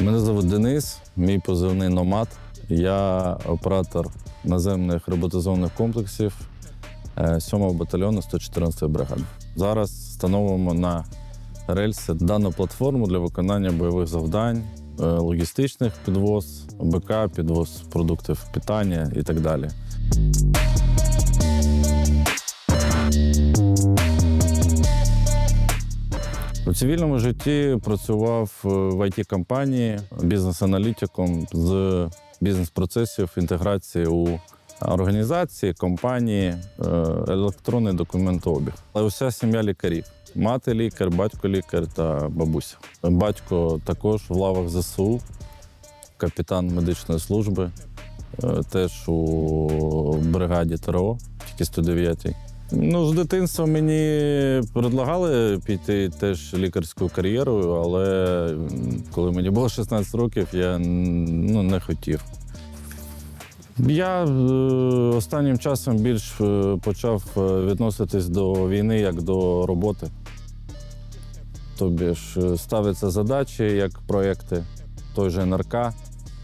Мене звуть Денис, мій позивний номад. Я оператор наземних роботизованих комплексів 7-го батальйону 114-ї бригади. Зараз встановимо на рельси дану платформу для виконання бойових завдань, е, логістичних підвоз, БК, підвоз продуктів питання і так далі. У цивільному житті працював е, в it компанії бізнес-аналітиком з бізнес-процесів інтеграції у організації, компанії, е, електронний документообіг. Але уся сім'я лікарів. Мати лікар, батько лікар та бабуся. Батько також в лавах ЗСУ, капітан медичної служби, е, теж у бригаді ТРО, тільки 109-й. Ну, з дитинства мені предлагали піти теж лікарську кар'єру, але коли мені було 16 років, я ну, не хотів. Я е, останнім часом більш е, почав е, відноситись до війни як до роботи. Тобі ж ставляться задачі як проекти, той же НРК.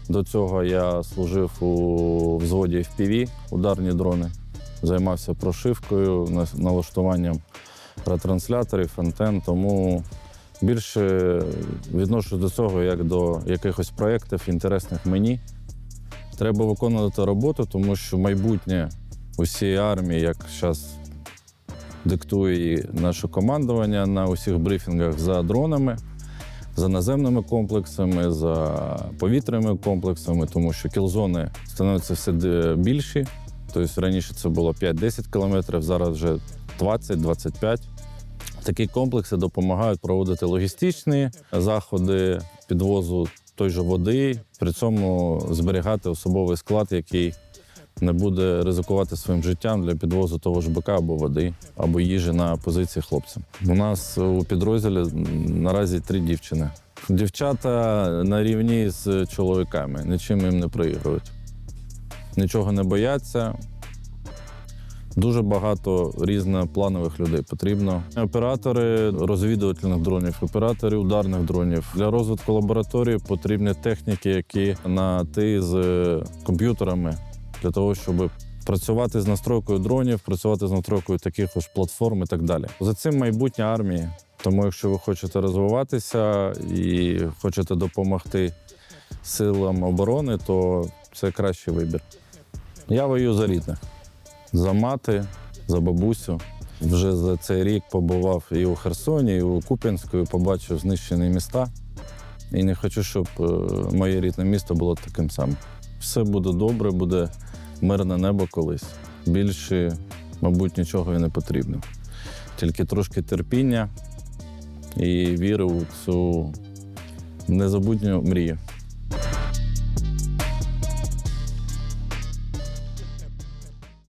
До цього я служив у взводі FPV, ударні дрони займався прошивкою, налаштуванням ретрансляторів, антен, тому більше відношу до цього як до якихось проєктів, інтересних мені. Треба виконувати роботу, тому що майбутнє усієї армії, як зараз диктує наше командування на усіх брифінгах за дронами, за наземними комплексами, за повітряними комплексами, тому що кілзони становляться все більші. Тобто раніше це було 5-10 кілометрів, зараз вже 20-25. Такі комплекси допомагають проводити логістичні заходи підвозу той же води, при цьому зберігати особовий склад, який не буде ризикувати своїм життям для підвозу того ж бика або води, або їжі на позиції хлопцям. У нас у підрозділі наразі три дівчини. Дівчата на рівні з чоловіками, нічим їм не проігрують нічого не бояться. Дуже багато різнопланових людей потрібно. Оператори розвідувальних дронів, оператори ударних дронів. Для розвитку лабораторії потрібні техніки, які на ти з комп'ютерами для того, щоб працювати з настройкою дронів, працювати з настройкою таких ось платформ і так далі. За цим майбутнє армії. Тому, якщо ви хочете розвиватися і хочете допомогти силам оборони, то це кращий вибір. Я воюю за рідних, за мати, за бабусю. Вже за цей рік побував і у Херсоні, і у Куп'янську, і побачив знищені міста. І не хочу, щоб е, моє рідне місто було таким самим. Все буде добре, буде мирне небо колись. Більше, мабуть, нічого і не потрібно. Тільки трошки терпіння і віри у цю незабутню мрію.